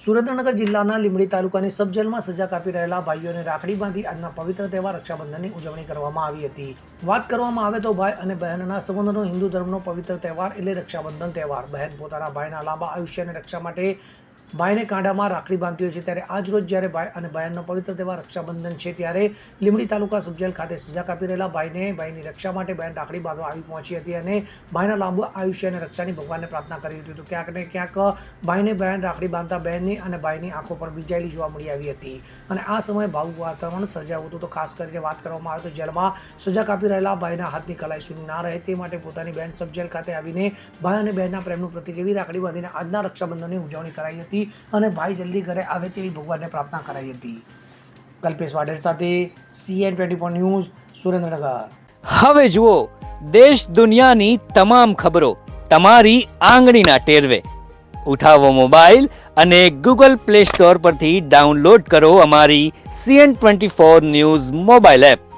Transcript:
સુરેન્દ્રનગર જિલ્લાના લીંબડી તાલુકાની સબજેલમાં સજા કાપી રહેલા ભાઈઓને રાખડી બાંધી આજના પવિત્ર તહેવાર રક્ષાબંધનની ઉજવણી કરવામાં આવી હતી. વાત કરવામાં આવે તો ભાઈ અને બહેનના સંબંધનો હિન્દુ ધર્મનો પવિત્ર તહેવાર એટલે રક્ષાબંધન તહેવાર. બહેન પોતાના ભાઈના લાંબા આયુષ્ય અને રક્ષા માટે ભાઈને કાંડામાં રાખડી બાંધતી હોય છે. ત્યારે આજ રોજ જ્યારે ભાઈ અને બહેનનો પવિત્ર તહેવાર રક્ષાબંધન છે, ત્યારે લીંબડી તાલુકા સબજેલ ખાતે સજા કાપી રહેલા ભાઈને ભાઈની રક્ષા માટે બહેન રાખડી બાંધવા આવી પહોંચી હતી અને ભાઈના લાંબુ આયુષ્ય અને રક્ષાની ભગવાનને પ્રાર્થના કરી હતી. તો ક્યાંક ને ક્યાંક ભાઈને બહેન રાખડી બાંધતા બહેનની અને ભાઈની આંખો પણ બીજાયેલી જોવા મળી આવી હતી. અને આ સમયે ભાવુક વાતાવરણ સર્જાયું હતું. તો ખાસ કરીને વાત કરવામાં આવે તો જેલમાં સજા કાપી રહેલા ભાઈના હાથની કલાઈ સુની ના રહે તે માટે પોતાની બહેન સબજેલ ખાતે આવીને ભાઈ અને બહેનના પ્રેમનું પ્રતિક એવી રાખડી બાંધીને આજના રક્ષાબંધનની ઉજવણી કરાઈ હતી. અને ભાઈ જલ્દી ઘરે આવે તેવી ભગવાનને પ્રાર્થના કરાઈ હતી. કલ્પેશ વાડેર સાથે CN twenty four news, Surendranagar. હવે જુઓ, દેશ દુનિયાની તમામ ખબરો તમારી આંગળીના ટેરવે. ઉઠાવો મોબાઈલ અને ગૂગલ પ્લે સ્ટોર પરથી ડાઉનલોડ કરો અમારી CN twenty four news mobile app.